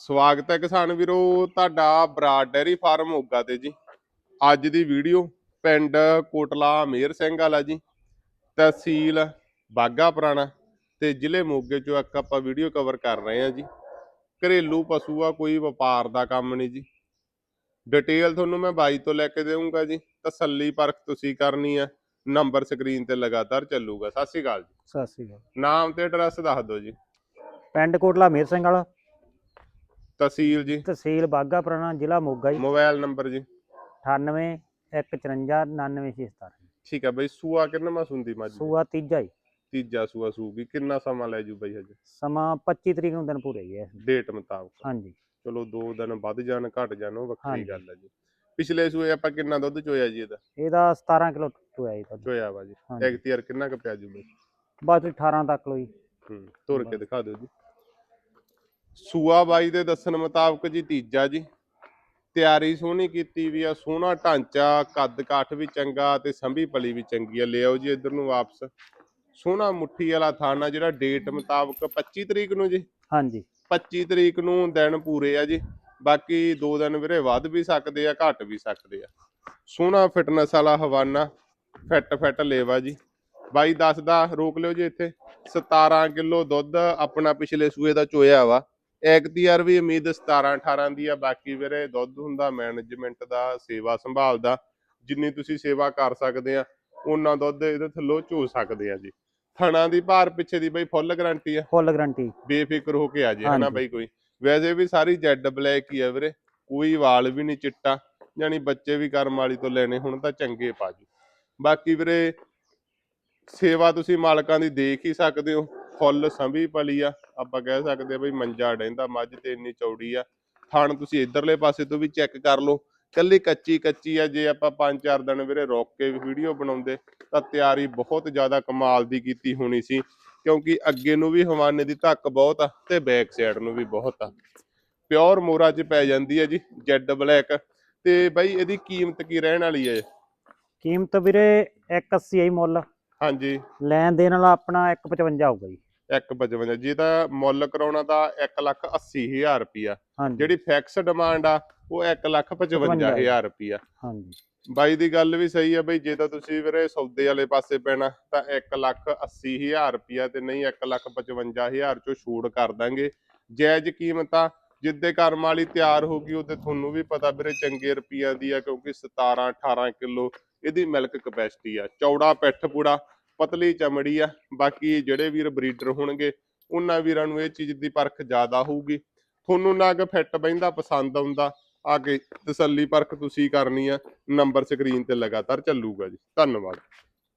ਸਵਾਗਤ ਹੈ ਕਿਸਾਨ ਵੀਰੋ ਤੁਹਾਡਾ ਬਰਾਡ ਡੈਰੀ ਫਾਰਮ ਮੋਗਾ ਤੇ ਜੀ। ਅੱਜ ਦੀ ਵੀਡੀਓ ਪਿੰਡ ਕੋਟਲਾ ਮੇਰ ਸਿੰਘ ਵਾਲਾ ਜੀ ਤਹਿਸੀਲ ਬਾਗਾ ਪੁਰਾਣਾ ਤੇ ਜ਼ਿਲ੍ਹੇ ਮੋਗੇ ਚੋਂ ਇੱਕ ਆਪਾਂ ਵੀਡੀਓ ਕਵਰ ਕਰ ਰਹੇ ਹਾਂ ਜੀ। ਘਰੇਲੂ ਪਸ਼ੂ ਆ ਕੋਈ ਵਪਾਰ ਦਾ ਕੰਮ ਨਹੀਂ ਜੀ। ਡਿਟੇਲ ਤੁਹਾਨੂੰ ਮੈਂ ਬਾਈ ਤੋਂ ਲੈ ਕੇ ਦੇਵਾਂਗਾ ਜੀ ਤਸੱਲੀ ਪਰਖ ਤੁਸੀਂ ਕਰਨੀ ਆ ਨੰਬਰ ਸਕਰੀਨ ਤੇ ਲਗਾਤਾਰ ਚੱਲੂਗਾ। ਸਤਿ ਸ਼੍ਰੀ ਅਕਾਲ ਜੀ। ਸਤਿ ਸ੍ਰੀ ਅਕਾਲ। ਨਾਮ ਤੇ ਐਡਰੈਸ ਦੱਸ ਦਿਓ ਜੀ। ਪਿੰਡ ਕੋਟਲਾ ਮੇਰ ਸਿੰਘ ਵਾਲਾ। ਤਹਿਸੀਲ ਜੀ? ਤਹਿਸੀਲ ਬਾਗਾ ਪੁਰਾਣਾ ਜ਼ਿਲ੍ਹਾ ਮੋਗਾ ਜੀ। ਮੋਬਾਈਲ ਨੰਬਰ ਜੀ। 98 154 99617 ਠੀਕ ਹੈ ਬਈ ਸੂਆ ਕਿੰਨਾ ਮਾ ਸੁੰਦੀ ਮੱਝ? ਸੂਆ ਤੀਜਾ ਹੀ ਤੀਜਾ ਸੂਆ ਸੂਗੀ ਕਿੰਨਾ ਸਮਾਂ ਲੈ ਜੂ ਬਈ ਹਜੇ? ਸਮਾਂ 25 ਤਰੀਕ ਨੂੰ ਦਿਨ ਪੂਰੇ ਹੀ ਹੈ ਡੇਟ ਮੁਤਾਬਕ। ਹਾਂਜੀ। ਚਲੋ ਦੋ ਦਿਨ ਵੱਧ ਜਾਣ ਘਟ ਜਾਣ ਉਹ ਵੱਖਰੀ। ਗੱਲ ਹੈ ਜੀ। ਪਿਛਲੇ ਸੂਏ ਆਪਾਂ ਕਿੰਨਾ ਦੁੱਧ ਚੋਇਆ ਜੀ ਇਹਦਾ? ਇਹਦਾ 17 ਕਿਲੋ ਚੋਇਆ ਜੀ ਦੁੱਧ। ਚੋਇਆ ਵਾ ਜੀ। ਐਕਟੀਅਰ ਕਿੰਨਾ ਕੁ ਪਿਆ ਜੂ ਬਈ? ਬਸ 18 ਤੱਕ ਲੋ ਜੀ। ਹੂੰ ਤੁਰ ਕੇ ਦਿਖਾ ਦਿਓ ਜੀ। ਸੂਆ ਬਾਈ ਦੇ ਦੱਸਣ ਮੁਤਾਬਕ ਜੀ ਤੀਜਾ ਜੀ। ਤਿਆਰੀ ਸੋਹਣੀ ਕੀਤੀ ਵੀ ਆ ਸੋਹਣਾ ਢਾਂਚਾ ਕੱਦ ਕਾਠ ਵੀ ਚੰਗਾ ਤੇ ਸੰਭੀ ਪਲੀ ਵੀ ਚੰਗੀ ਆ। ਲਿਆਓ ਜੀ ਇੱਧਰ ਨੂੰ ਵਾਪਸ। ਸੋਹਣਾ ਮੁੱਠੀ ਵਾਲਾ ਥਾਣਾ ਜਿਹੜਾ ਡੇਟ ਮੁਤਾਬਕ 25 ਤਰੀਕ ਨੂੰ ਜੀ। ਹਾਂਜੀ। 25 ਤਰੀਕ ਨੂੰ ਦਿਨ ਪੂਰੇ ਆ ਜੀ। ਬਾਕੀ ਦੋ ਦਿਨ ਵੀਰੇ ਵੱਧ ਵੀ ਸਕਦੇ ਆ ਘਟ ਵੀ ਸਕਦੇ ਆ। ਸੋਹਣਾ ਫਿਟਨੈਸ ਵਾਲਾ ਹਵਾਨਾ ਫਿੱਟ ਫਿੱਟ ਲੇਵਾ ਜੀ। ਬਾਈ ਦੱਸਦਾ ਰੋਕ ਲਿਓ ਜੀ ਇੱਥੇ। 17 ਕਿਲੋ ਦੁੱਧ ਆਪਣਾ ਪਿਛਲੇ ਸੂਏ ਦਾ ਚੋਇਆ ਵਾ। ਐਕਟੀਆਰ ਵੀ ਉਮੀਦ 17 18 ਦੀ ਆ ਬਾਕੀ ਵੀਰੇ ਦੁੱਧ ਹੁੰਦਾ ਮੈਨੇਜਮੈਂਟ ਦਾ ਸੇਵਾ ਸੰਭਾਲ ਦਾ ਜਿੰਨੀ ਤੁਸੀਂ ਸੇਵਾ ਕਰ ਸਕਦੇ ਆ ਉਹਨਾਂ ਦੁੱਧ ਇਹਦੇ ਥੱਲੋਂ ਚੋ ਸਕਦੇ ਆ ਜੀ। ਥਣਾ ਦੀ ਭਾਰ ਪਿੱਛੇ ਦੀ ਬਈ ਫੁੱਲ ਗਾਰੰਟੀ ਆ। ਫੁੱਲ ਗਰੰਟੀ ਬੇਫਿਕਰ ਹੋ ਕੇ ਆ ਜੇ ਹਨਾ। ਬਈ ਕੋਈ। ਵੈਸੇ ਵੀ ਸਾਰੀ ਜੈਡ ਬਲੈਕ ਹੀ ਆ ਵੀਰੇ ਕੋਈ ਵਾਲ ਵੀ ਨਹੀਂ ਚਿੱਟਾ ਯਾਨੀ ਬੱਚੇ ਵੀ ਕਰਮ ਵਾਲੀ ਤੋਂ ਲੈਣੇ ਹੁਣ ਤਾਂ ਚੰਗੇ ਪਾਜੂ ਬਾਕੀ ਵੀਰੇ ਸੇਵਾ ਤੁਸੀਂ ਮਾਲਕਾਂ ਦੀ ਦੇਖ ਹੀ ਸਕਦੇ ਹੋ। ਫੁੱਲ ਸੰਭੀ ਪਲੀ ਆ ਆਪਾਂ ਕਹਿ ਸਕਦੇ ਆ ਬਈ ਮੰਜਾ ਡੈਂਦਾ ਮੱਝ ਤੇ ਇੰਨੀ ਚੌੜੀ ਆ। ਥਣ ਤੁਸੀਂ ਇਧਰਲੇ ਪਾਸੇ ਤੋਂ ਵੀ ਚੈੱਕ ਕਰ ਲਓ ਕੱਲੀ ਕੱਚੀ ਕੱਚੀ ਆ ਜੇ ਆਪਾਂ ਪੰਜ ਚਾਰ ਦਿਨ ਵੀਰੇ ਰੋਕ ਕੇ ਵੀਡੀਓ ਬਣਾਉਂਦੇ ਤਾਂ ਤਿਆਰੀ ਬਹੁਤ ਜ਼ਿਆਦਾ ਕਮਾਲ ਦੀ ਕੀਤੀ ਹੋਣੀ ਸੀ ਕਿਉਂਕਿ ਅੱਗੇ ਨੂੰ ਵੀ ਹਵਾਨੇ ਦੀ ਧੱਕ ਬਹੁਤ ਆ ਤੇ ਬੈਕ ਸਾਈਡ ਨੂੰ ਵੀ ਬਹੁਤ ਆ। ਪਿਓਰ ਮੋਰਾ 'ਚ ਪੈ ਜਾਂਦੀ ਹੈ ਜੀ ਜੈਡ ਬਲੈਕ ਤੇ ਬਾਈ ਇਹਦੀ ਕੀਮਤ ਕੀ ਰਹਿਣ ਵਾਲੀ ਹੈ ਕੀਮਤ ਵੀਰੇ 180 ਆਈ ਮੁੱਲ। ਹਾਂਜੀ। ਲੈਣ ਦੇਣ ਵਾਲਾ ਆਪਣਾ 155 ਹੋਊਗਾ ਜੀ। 155 ਜੀ ਤਾਂ ਮੁੱਲ ਕਰਾਉਣਾ ਤਾਂ 1 ਲੱਖ 80 ਹਜ਼ਾਰ ਰੁਪਿਆ ਹਾਂਜੀ। ਜਿਹੜੀ ਫਿਕਸ ਡਿਮਾਂਡ ਆ ਉਹ 1 ਲੱਖ 55 ਹਜ਼ਾਰ ਰੁਪਿਆ ਹਾਂਜੀ। ਬਾਈ ਦੀ ਗੱਲ ਵੀ ਸਹੀ ਆ ਬਈ ਜੇ ਤਾਂ ਤੁਸੀਂ ਵੀਰੇ ਸੌਦੇ ਵਾਲੇ ਪਾਸੇ ਪੈਣਾ ਤਾਂ 1 ਲੱਖ 80 ਹਜ਼ਾਰ ਰੁਪਿਆ ਤੇ ਨਹੀਂ 1 ਲੱਖ 55 ਹਜ਼ਾਰ ਚੋਂ ਛੂਟ ਕਰ ਦਾਂਗੇ। ਜਾਇਜ਼ ਕੀਮਤ ਆ ਜਿੱਦੇ ਕਰਮ ਵਾਲੀ ਤਿਆਰ ਹੋਗੀ ਉਹਦੇ ਤੁਹਾਨੂੰ ਵੀ ਪਤਾ ਵੀਰੇ ਚੰਗੇ ਰੁਪਈਆਂ ਦੀ ਆ ਕਿਉਂਕਿ 17 18 ਕਿਲੋ ਇਹਦੀ ਮਿਲਕ ਕਪੈਸਿਟੀ ਆ। ਚੌੜਾ ਪਿੱਠ ਪੂੜਾ ਪਤਲੀ ਚਮੜੀ ਆ, ਬਾਕੀ ਜਿਹੜੇ ਵੀਰ ਬਰੀਡਰ ਹੋਣਗੇ, ਉਹਨਾਂ ਵੀਰਾਂ ਨੂੰ ਇਹ ਚੀਜ਼ ਦੀ ਪਰਖ ਜ਼ਿਆਦਾ ਹੋਊਗੀ। ਤੁਹਾਨੂੰ ਨਾ ਕਿ ਫਿੱਟ ਬਹਿੰਦਾ, ਪਸੰਦ ਆਉਂਦਾ, ਆ ਕੇ ਤਸੱਲੀ ਪਰਖ ਤੁਸੀਂ ਕਰਨੀ ਆ, ਨੰਬਰ ਸਕਰੀਨ ਤੇ ਲਗਾਤਾਰ ਚੱਲੂਗਾ ਜੀ। ਧੰਨਵਾਦ।